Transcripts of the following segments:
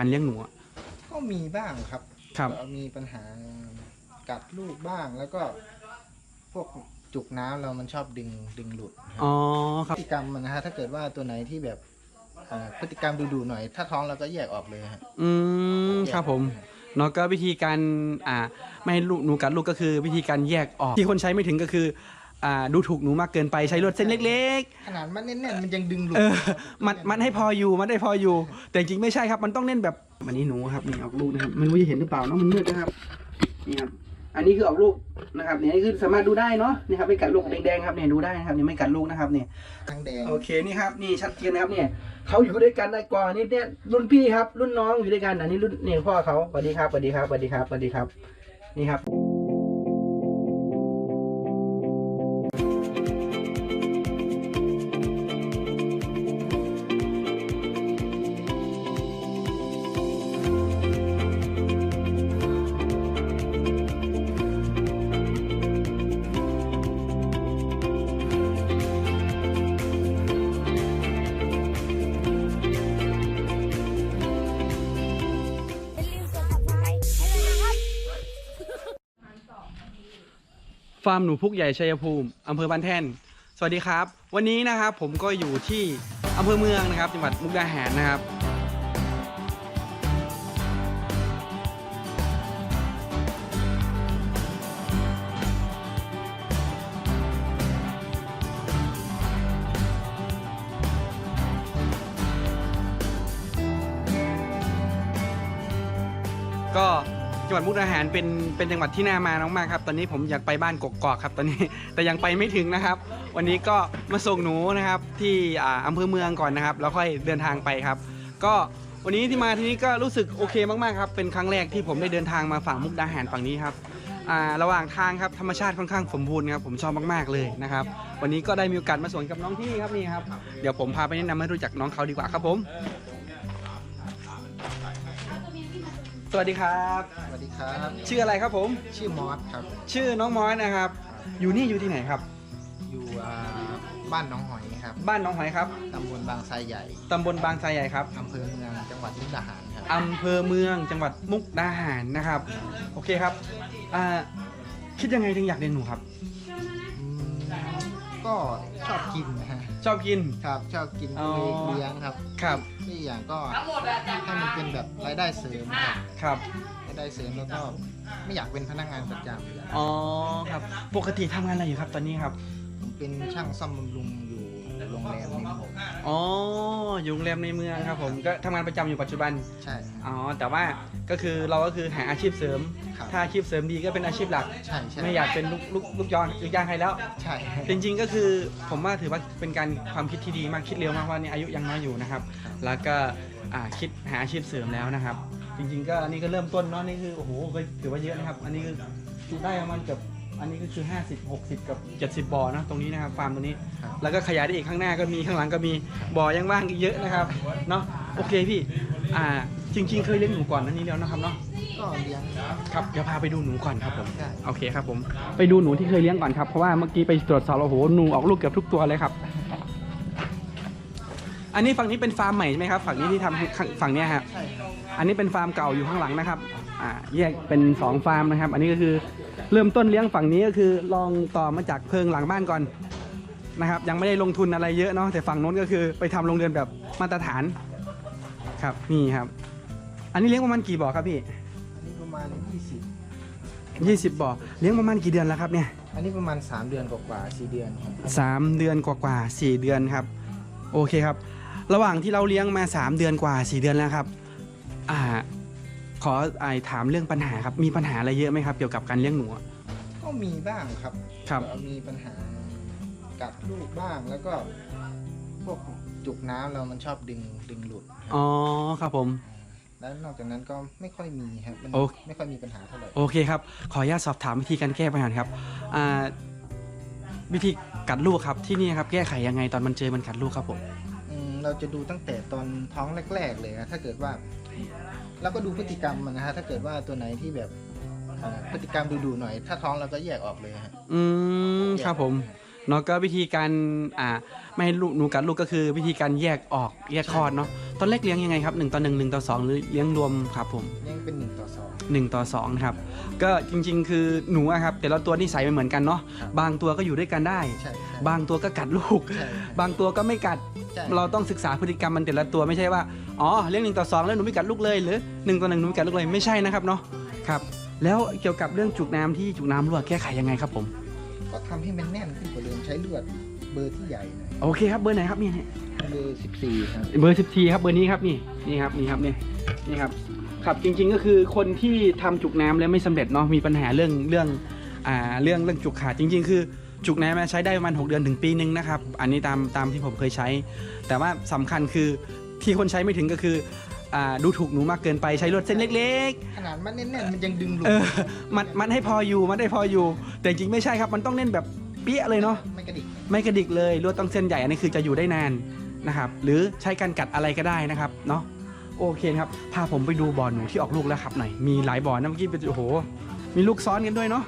การเลี้ยงหนูอะก็มีบ้างครับครับก็มีปัญหากัดลูกบ้างแล้วก็ พวกจุกน้ำเรามันชอบดึงดึงหลุดครับอ๋อคพรับฤติกรรมมันนะฮะถ้าเกิดว่าตัวไหนที่แบบเอ่อพฤติกรรมดูๆหน่อย ถ้าท้องเราก็แยกออกเลยฮะอืมครับผมเนาะก็วิธีการอ่าไม่ให้ลูกหนูกัดลูกก็คือวิธีการแยกออกที่คนใช้ไม่ถึงก็คือ อ่าดูถูกหนูมากเกินไปใช้ลวดเส้นเล็ก ขนาดมันแน่นๆมันยังดึงหลุดๆ เออ มันมันให้พออยู่มันให้พออยู่ แต่จริงๆไม่ใช่ครับมันต้องเล่นแบบวันนี้หนูครับนี่ออกลูกนะครับไม่รู้จะเห็นหรือเปล่าเนาะมันมืดนะครับนี่ครับอันนี้คือออกลูกนะครับเนี่ยนี่คือสามารถดูได้เนาะนี่ครับไม่กัดลูกแดงๆครับเนี่ยดูได้นะครับนี่ไม่กัดลูกนะครับเนี่ยทั้งแดงโอเคนี่ครับนี่ชัดเจนนะครับเนี่ยเขาอยู่ด้วยกันได้ก่อนนี่เนี่ยรุ่นพี่ครับ รุ่นน้องอยู่ด้วยกันอันนี้รุ่นเนี่ยพ่อเขาสวัสดีครับสวัสดีครับสวัสดีครับสวัสดีครับ นี่ครับ ร์มหนูพุกใหญ่ชัยภูมิอำเภอบ้านแท่น สวัสดีครับ วันนี้นะครับผมก็อยู่ที่อำเภอเมืองนะครับ จังหวัดมุกดาหารนะครับ วัดมุกดาหารเป็นเป็นจังหวัดที่น่ามามากๆครับ ตอนนี้ผมอยากไปบ้านกกอกครับ ตอนนี้ แต่ยังไปไม่ถึงนะครับ วันนี้ก็มาส่งหนูนะครับที่อ่าอำเภอเมืองก่อนนะครับ แล้วค่อยเดินทางไปครับ ก็วันนี้ที่มาที่นี้ก็รู้สึกโอเคมากๆครับ เป็นครั้งแรกที่ผมได้เดินทางมาฝั่งมุกดาหารฝั่งนี้ครับอ่าระหว่างทางครับธรรมชาติค่อนข้างสมบูรณ์ครับผมชอบมากๆเลยนะครับ วันนี้ก็ได้มีโอกาสมาสวนกับน้องที่ครับนี่ครับ เดี๋ยวผมพาไปแนะนำให้รู้จักน้องเขาดีกว่าครับผม สวัสดีครับ สวัสดีครับ ชื่ออะไรครับผม ชื่อมอสครับ ชื่อน้องมอสนะครับ อยู่นี่อยู่ที่ไหนครับ อยู่อ่าบ้านหน้องหอยครับ บ้านน้องหอยครับ ตำบลบางไทรใหญ่ตำบลบางไทรใหญ่ครับ อำเภอเมืองจังหวัดมุกดาหารครับ อำเภอเมืองจังหวัดมุกดาหารนะครับ โอเคครับอ่าคิดยังไงถึงอยากเลี้ยงหนูครับ อืมก็ชอบกินนะฮะชอบกิน ครับ ชอบกินอ๋อ เลี้ยงครับ ครับ ที่อย่างก็ให้มันเป็นแบบรายได้เสริมครับครับ รายได้เสริมแล้วก็ไม่อยากเป็นพนักงานประจำอยากอ๋อครับ ปกติทำงานอะไรอยู่ครับตอนนี้ครับผมเป็นช่างซ่อมบำรุงอยู่ โรงแรมในเมืองอ๋ออยู่โรงแรมในเมืองครับผมก็ทำงานประจำอยู่ปัจจุบัน ใช่ครับอ๋อ แต่ว่าก็คือเราก็คือหาอาชีพเสริม ครับ ถ้าอาชีพเสริมดีก็เป็นอาชีพหลัก ใช่ใช่ไม่อยากเป็นลูกลูกลูกยอนลูกย่างใครแล้ว ใช่จริงๆก็คือผมว่าถือว่าเป็นการความคิดที่ดีมากคิดเร็วมากว่านี่อายุยังน้อยอยู่นะครับ แล้วก็อ่าคิดหาอาชีพเสริมแล้วนะครับ จริงๆก็อันนี้ก็เริ่มต้นเนาะนี่คือโอ้โหก็ถือว่าเยอะนะครับ อันนี้คือได้ประมาณเกือบอันนี้ก็คือ 50 60 กับ 70บ่อนะตรงนี้นะครับฟาร์มตรงนี้ครับ แล้วก็ขยายได้อีกข้างหน้าก็มีข้างหลังก็มีบ่อยังว่างอีกเยอะนะครับเนาะโอเคพี่อ่าจริง ๆ เคยเลี้ยงหนูก่อนอันนี้แล้วนะครับเนาะก็เลี้ยงครับเดี๋ยวพาไปดูหนูก่อนครับผมได้โอเคครับผมไปดูหนูที่เคยเลี้ยงก่อนครับเพราะว่าเมื่อกี้ไปตรวจสอบแล้วโอ้โหหนูออกลูกเกือบทุกตัวเลยครับ อันนี้ฝั่งนี้เป็นฟาร์มใหม่ใช่ไหมครับฝั่งนี้ที่ทำข้างฝั่งเนี้ยครับใช่ครับอันนี้เป็นฟาร์มเก่าอยู่ข้างหลังนะครับอ่าแยกเป็นสองฟาร์มนะครับ อันนี้ก็คือเริ่มต้นเลี้ยงฝั่งนี้ก็คือลองต่อมาจากเพิงหลังบ้านก่อน นะครับยังไม่ได้ลงทุนอะไรเยอะเนาะแต่ฝั่งโน้นก็คือไปทำโรงเรือนแบบมาตรฐานครับนี่ครับ อันนี้เลี้ยงประมาณกี่บ่อครับพี่อันนี้ประมาณ 20ยี่สิบบ่อเลี้ยงประมาณกี่เดือนแล้วครับเนี่ยอันนี้ประมาณ 3 เดือนกว่าๆ4เดือนครับสามเดือนกว่าๆสี่เดือนครับ โอเคครับ ระหว่างที่เราเลี้ยงมาสามเดือนกว่าสี่เดือนแล้วครับอ่าขอไอถามเรื่องปัญหาครับมีปัญหาอะไรเยอะไหมครับ เกี่ยวกับการเลี้ยงหนูอะก็มีบ้างครับครับก็มีปัญหา กัดลูกบ้างแล้วก็ พวกจุกน้ำเรามันชอบดึงดึงหลุดครับอ๋อครับผม แล้วนอกจากนั้นก็ไม่ค่อยมีครับมันโอไม่ค่อยมีปัญหาเท่าไหร่ โอเคครับ ขออนุญาตสอบถามวิธีการแก้ปัญหาครับอ่าวิธีกัดลูกครับที่นี่ครับแก้ไขยังไงตอนมันเจอมันกัดลูกครับผม อืมเราจะดูตั้งแต่ตอนท้องแรก ๆ เลยนะถ้าเกิดว่าเราก็ดูพฤติกรรมมันนะฮะถ้าเกิดว่าตัวไหนที่แบบเอ่อพฤติกรรมดูๆหน่อย ถ้าท้องเราก็แยกออกเลยฮะอืมครับผม เนาะก็วิธีการอ่าไม่ให้ลูกหนูกัดลูกก็คือวิธีการแยกออกแยกคลอดเนาะตอนแรกเลี้ยงยังไงครับ1ต่อ1 1ต่อ2หรือเลี้ยงรวมครับผมยังเป็นหนึ่งต่อสอง 1 ต่อ2นะครับ ก็จริงๆ คือหนูอะครับ แต่ละตัวนิสัยไม่เหมือนกันเนาะครับ บางตัวก็อยู่ด้วยกันได้ ใช่ใช่บางตัวก็กัดลูก ใช่บางตัวก็ไม่กัด ใช่เราต้องศึกษาพฤติกรรมมันแต่ละตัวไม่ใช่ว่าอ๋อเลี้ยงหนึ่งต่อสองแล้วหนูไม่กัดลูกเลยหรือหนึ่งต่อหนึ่งหนูไม่กัดลูกเลยไม่ใช่นะครับเนาะครับ แล้วเกี่ยวกับเรื่องจุกน้ำที่จุกน้ำรั่วแก้ไขยังไงครับผม ก็ทำให้มันแน่นขึ้นกว่าเดิมใช้เลือดเบอร์ที่ใหญ่หน่อยโอเคครับเบอร์ไหนครับนี่เนี่ยเบอร์สิบสี่ครับเบอร์สิบทีครับเบอร์นี้ครับนี่นี่ครับนี่ครับนี่นี่ครับครับจริงๆก็คือคนที่ทำจุกน้ำแล้วไม่สำเร็จเนาะมีปัญหาเรื่องเรื่องอ่าเรื่องเรื่องจุกขาดจริง ๆ คือจุกน้ำใช้ได้ประมาณ6เดือนถึงปีนึงนะครับอันนี้ตามตามที่ผมเคยใช้ แต่ว่าสำคัญคือที่คนใช้ไม่ถึงก็คืออ่าดูถูกหนูมากเกินไปใช้ลวดเส้นเล็กๆขนาดมันแน่นๆมันยังดึงหลุดเออมันมันให้พออยู่มันให้พออยู่ แต่จริงๆไม่ใช่ครับมันต้องเล่นแบบ เปี้ยเลยเนาะไม่กระดิกไม่กระดิกเลยลวดต้องเส้นใหญ่อันนี้คือจะอยู่ได้นานนะครับ หรือใช้การกัดอะไรก็ได้นะครับเนาะโอเคครับพาผมไปดูบ่อหนูที่ออกลูกแล้วครับหน่อยมีหลายบ่อนะเมื่อกี้เป็นโอ้โห มีลูกซ้อนกันด้วยเนาะ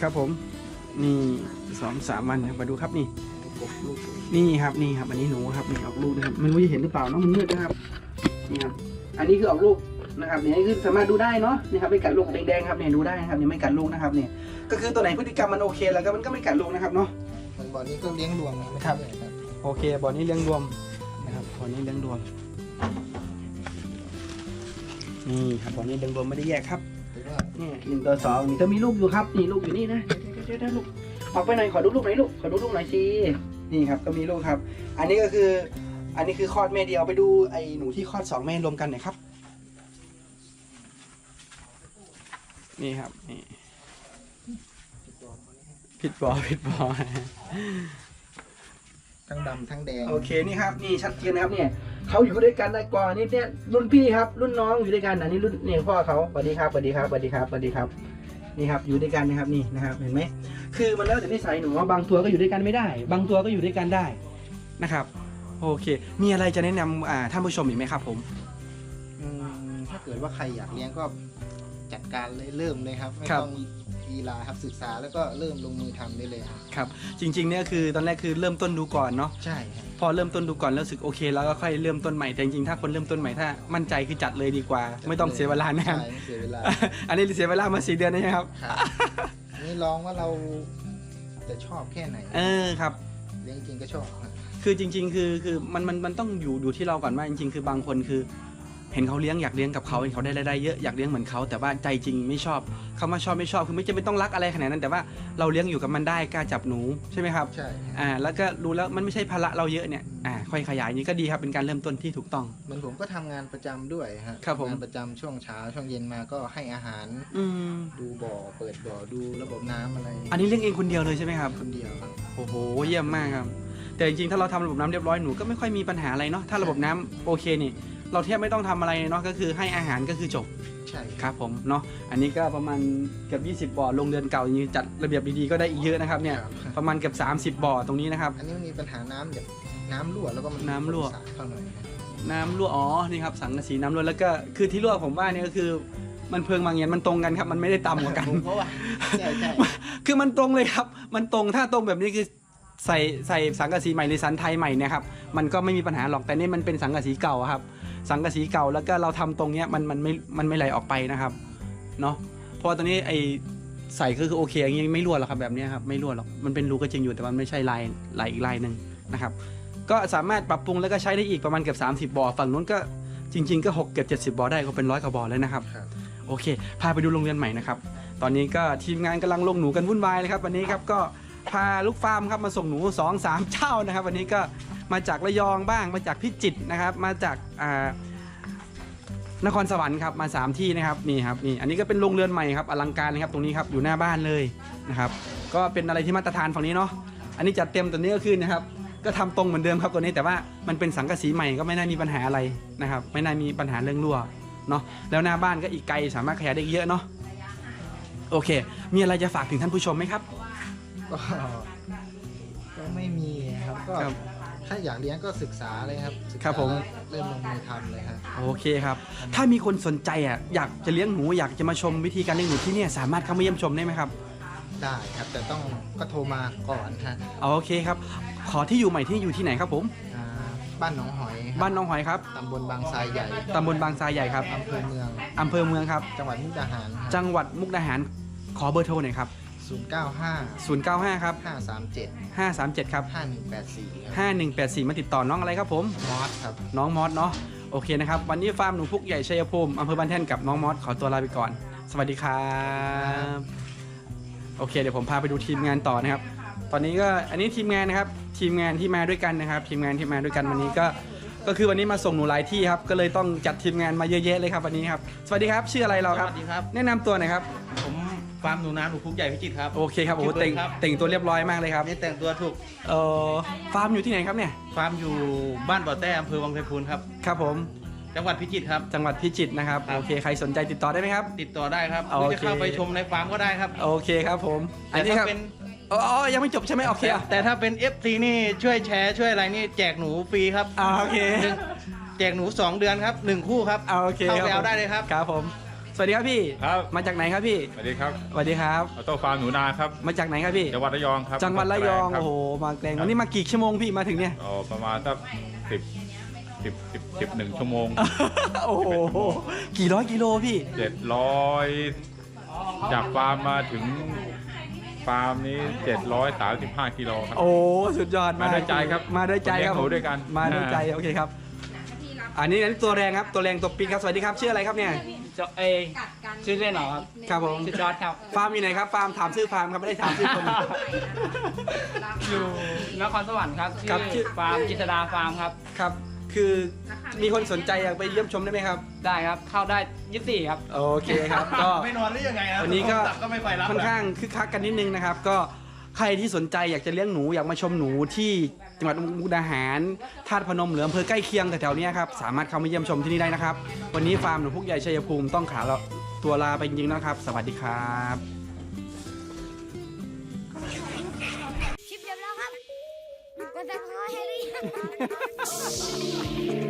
ครับผมนี่สองสามวันครับมาดูครับนี่นี่ครับนี่ครับ อันนี้หนูครับนี่ออกลูกนะครับมันไม่รู้จะเห็นหรือเปล่าเนาะมันมืดนะครับนี่ครับอันนี้คือออกลูก นะครับนี่คือสามารถดูได้เนาะนี่ครับไม่กัดลูกแดงๆครับเนี่ยดูได้นะครับนี่ไม่กัดลูกนะครับเนี่ยก็คือตัวไหนพฤติกรรมมันโอเค แล้วก็มันก็ไม่กัดลูกนะครับเนาะมันบ่อนี้ก็เลี้ยงรวมนะไม่ครัใช่บครับโอเคบ่อนี้เลี้ยงรวมนะครับบ่อนี้เลี้ยงรวมนี่ครับบ่อนี้เลี้ยงรวมไม่ได้แยกครับหรือว่านี่หนึ่งตัวสองนี่เธอมีลูกอยู่ครับนี่ลูกอยู่นี่นะเดี๋ยวเดี๋ยวเดี๋ยวลูกออกไปหน่อยขอดูลูกหน่อยลูกขอดูลูกหน่อยสินี่ครับก็มีลูกครับ อันนี้ก็คือ อันนี้คือคลอดแม่เดียวไปดูไอ้หนูที่คลอดสองแม่รวมกันหน่อยครับ นี่ครับนี่ผิดบอผิดบอทั้งดำทั้งแดงโอเคนี่ครับนี่ชัดเจนนะครับเนี่ยเขาอยู่ด้วยกันได้กว่านี่เนี่ยรุ่นพี่ครับ รุ่นน้องอยู่ด้วยกันอันนี้รุ่นเนี่ยพ่อเขาสวัสดีครับสวัสดีครับสวัสดีครับสวัสดีครับ นี่ครับอยู่ด้วยกันนะครับนี่นะครับเห็นไหมคือมันแล้วแต่นิสัยหนูว่าบางตัวก็อยู่ด้วยกันไม่ได้ บางตัวก็อยู่ด้วยกันได้นะครับ โอเค มีอะไรจะแนะนำอ่าท่านผู้ชมอีกไหมครับ ผมอืมถ้าเกิดว่าใครอยากเลี้ยงก็ จัดการเลยเริ่มเลยครับไม่ครับ ต้องกีฬาครับศึกษาแล้วก็เริ่มลงมือทำได้เลยครับครับ จริงๆเนี่ยคือตอนแรกคือเริ่มต้นดูก่อนเนาะใช่ครับพอเริ่มต้นดูก่อนแล้วรู้สึกโอเค แล้วก็ค่อยเริ่มต้นใหม่แต่จริงๆถ้าคนเริ่มต้นใหม่ถ้ามั่นใจคือจัดเลยดีกว่า ไม่ต้องเสียเวลานะครับใช่ไม่เสียเวลา อันนี้เสียเวลามาสี่เดือนนะครับครับอันนี่ลองว่าเราจะชอบแค่ไหนเออครับเลี้ยงจริงก็ชอบครับ คือจริง ๆ คือคือมันมันมันต้องอยู่อยู่ที่เราก่อนว่าจริง ๆ คือบางคนคือ เห็นเขาเลี้ยงอยากเลี้ยงกับเขาเห็นเขาได้รายได้เยอะอยากเลี้ยงเหมือนเขาแต่ว่าใจจริงไม่ชอบคำว่าชอบไม่ชอบคือไม่จำเป็นต้องรักอะไรขนาดนั้น แต่ว่าเราเลี้ยงอยู่กับมันได้กล้าจับหนูใช่ไหมครับใช่ครับอ่าแล้วก็รู้แล้วมันไม่ใช่ภาระเราเยอะเนี่ยอ่าค่อยขยายอย่างนี้ก็ดีครับเป็นการเริ่มต้นที่ถูกต้องเหมือนผมก็ทำงานประจำด้วยฮะครับผมงานประจำช่วงเช้าช่วงเย็นมาก็ให้อาหารอืมดูบ่อเปิดบ่อดูระบบน้ำอะไร อันนี้เลี้ยงเองคนเดียวเลยใช่ไหมครับคนเดียวครับโอ้โหเยี่ยมมากครับแต่จริงๆ ถ้าเราทำระบบน้ำเรียบร้อยหนูก็ไม่ค่อยมีปัญหาอะไรเนาะถ้าระบบน้ำโอเคนี่ เราแทบไม่ต้องทำอะไรเนาะก็คือให้อาหารก็คือจบใช่ครับผมเนาะอันนี้ก็ประมาณเกือบ20 บ่อลงเรือนเก่าอย่างนี้จัดระเบียบดีๆก็ได้อีกเยอะนะครับเนี่ยครับประมาณเกือบ30 บ่อตรงนี้นะครับ อันนี้มันมีปัญหาน้ำแบบน้ำรั่วแล้วก็มันน้ำรั่ว สาดเข้าหน่อยนะน้ำรั่วอ๋อนี่ครับสังกะสีน้ำรั่วแล้วก็คือที่รั่วผมว่าเนี่ยก็คือมันเพิงบางเงียนมันตรงกันครับมันไม่ได้ต่ำกว่ากัน ผมเพราะว่าใช่ใช่คือมันตรงเลยครับ มันตรง ถ้าตรงแบบนี้คือใส่ใส่สังกะสีใหม่หรือสันไทยใหม่เนี่ยครับ มันก็ไม่มีปัญหาหรอก แต่นี่มันเป็นสังกะสีเก่าอะครับ สังกะสีเก่าแล้วก็เราทำตรงเนี้ยมันมันไม่มันไม่ไหลออกไปนะครับเนาะเพราะตอนนี้ไอใส่ก็คือโอเคอย่างนี้ไม่รั่วหรอกครับแบบนี้ครับไม่รั่วหรอกมันเป็นรูก็จริงอยู่แต่มันไม่ใช่ลายลายอีกลายหนึ่งนะครับ ก็สามารถปรับปรุงแล้วก็ใช้ได้อีกประมาณเกือบ30 บ่อฝั่งนู้นก็จริง ๆ ก็6เกือบ70 บ่อได้ก็เป็นร้อยกว่าบ่อเลยนะครับโอเค พาไปดูโรงเรียนใหม่นะครับตอนนี้ก็ทีมงานกำลังลงหนูกันวุ่นวายเลยครับวันนี้ครับก็พาลูกฟาร์มครับมาส่งหนู2อสามเจ้านะครับ วันนี้ก็ มาจากระยองบ้าง มาจากพิจิตรนะครับ มาจากอ่านครสวรรค์ครับมา 3 ที่นะครับนี่ครับนี่อันนี้ก็เป็นโรงเรือนใหม่ครับอลังการนะครับตรงนี้ครับอยู่หน้าบ้านเลยนะครับก็เป็นอะไรที่มาตรฐานฝั่งนี้เนาะอันนี้จัดเต็มตัวนี้ก็คือนะครับก็ทำตรงเหมือนเดิมครับตัวนี้แต่ว่ามันเป็นสังกะสีใหม่ก็ไม่น่ามีปัญหาอะไรนะครับไม่น่ามีปัญหาเรื่องรั่วเนาะแล้วหน้าบ้านก็อีกไกลสามารถขยายได้อีกเยอะเนาะโอเค มีอะไรจะฝากถึงท่านผู้ชมไหมครับก็ก็ไม่มีครับก็ครับ ถ้าอยากเลี้ยงก็ศึกษาเลยครับศึกษาครับผม เริ่มลงมือทำเลยครับ โอเคครับ ถ้ามีคนสนใจอะอยากจะเลี้ยงหนูอยากจะมาชมวิธีการเลี้ยงหนูที่เนี่ยสามารถเข้ามาเยี่ยมชมได้ไหมครับได้ครับ แต่ต้องก็โทรมาก่อนฮะโอเคครับ ขอที่อยู่ใหม่ที่อยู่ที่ไหนครับผม อ่าบ้านหนองหอยครับบ้านน้องหอยครับตำบลบางทรายใหญ่ตำบลบางทรายใหญ่ครับอำเภอเมือง อำเภอเมืองครับ จังหวัดมุกดาหารจังหวัดมุกดาหารขอเบอร์โทรหน่อยครับ 095 095 ครับ 537 537 ครับ 5184ครับ5184 มาติดต่อน้องอะไรครับผม มอสครับ น้องมอสเนาะโอเคนะครับ วันนี้ฟาร์มหนูพุกใหญ่ชัยภูมิอำเภอบ้านแท่นกับน้องมอสขอตัวลาไปก่อน สวัสดีครับโอเคเดี๋ยวผมพาไปดูทีมงานต่อนะครับ ตอนนี้ก็อันนี้ทีมงานนะครับ ทีมงานที่มาด้วยกันนะครับ ทีมงานที่มาด้วยกันวันนี้ก็ก็คือวันนี้มาส่งหนูหลายที่ครับ ก็เลยต้องจัดทีมงานมาเยอะแยะเลยครับวันนี้ครับ สวัสดีครับ ชื่ออะไรเราครับ สวัสดีครับ แนะนำตัวหน่อยครับ ผม ฟาร์มหนูนาหนูพุกใหญ่พิจิตรครับ โอเคครับโอ้โหชื่อเบิแต่ร์งดครับ แต่งตัวเรียบร้อยมากเลยครับนี่แต่งตัวถูกเอ่อฟาร์มอยู่ที่ไหนครับเนี่ยฟาร์มอยู่บ้านบ่อแต้อำเภอวังไพพูนครับ ครับผม จังหวัดพิจิตรครับ จังหวัดพิจิตรนะครับครับ โอเคใครสนใจติดต่อได้ไหมครับ ติดต่อได้ครับหโอรือเคจะเข้าไปชมในฟาร์มก็ได้ครับโอเคครับผมอัแต่นนี้คถ้ารับเป็นอ๋ออ๋อยังไม่จบใช่ไหมโอเคอะแต่ถ้าเป็น FC นี่ช่วยแชร์ช่วยอะไรนี่แจกหนูฟรีครับอ่าโอเคหนึ่งแจกหนู 2 เดือนครับ 1 คู่ครับอ่าโอเคเข้าไปครับเอาได้เลยครับ ครับผม สวัสดีครับพี่ ครับ มาจากไหนครับพี่ สวัสดีครับสวัสดีครับ ออโต้ฟาร์มหนูนาครับ มาจากไหนครับพี่ จังหวัดระยองครับจังหวัดระยองคบโอ้โห มาแกลงวันนี้มากี่ชั่วโมงพี่ มาถึงเนี่ย อ๋อประมาณสักสิบสิบสิบสิบหนึ่งชั่วโมงโอ้โห กี่ร้อยกิโลพี่ เจ็ดร้อยจากฟาร์มมาถึงฟาร์มนี้เจ็ดร้อยสามสิบห้ากิโลครับ โอ้ สุดยอดมากมาด้วยใจครับ มาด้วยใจครับคนเลี้ยงหนูด้วยกัน มาด้วยใจ โอเคครับ อันนี้อันนี้ตัวแรงครับตัวแรงตัวปีกครับสวัสดีครับชื่ออะไรครับเนี่ยเจ้าเอชื่อเล่นเหรอครับครับผมชื่อจอร์ดครับ ฟาร์มอยู่ไหนครับฟาร์มถามชื่อฟาร์มครับไม่ได้ถามชื่อคน อยู่นครสวรรค์ครับครับชื่ชื่อ อฟาร์มกิตดาฟาร์มครับ ครับ คือมีคนสนใจอยากไปเยี่ยมชมได้ไหมครับ ได้ครับเข้าได้ยี่สี่ครับ โอเคครับก็ ไม่นอนหรือยังไงครับวันนี้ก็ตับก็ไม่ไปรับค่อนข้างคึกคักกันนิดนึงนะครับ ก็ ใครที่สนใจอยากจะเลี้ยงหนูอยากมาชมหนูที่จังหวัดมุกดาหารธาตุพนมหรืออำเภอใกล้เคียงแถวๆเนี้ยครับสามารถเข้ามาเยี่ยมชมที่นี่ได้นะครับ วันนี้ฟาร์มหนูพุกใหญ่ชัยภูมิต้องขาเราตัวลาไปจริงๆนะครับ สวัสดีครับคลิปจบแล้วครับกดติดตามให้หรือยัง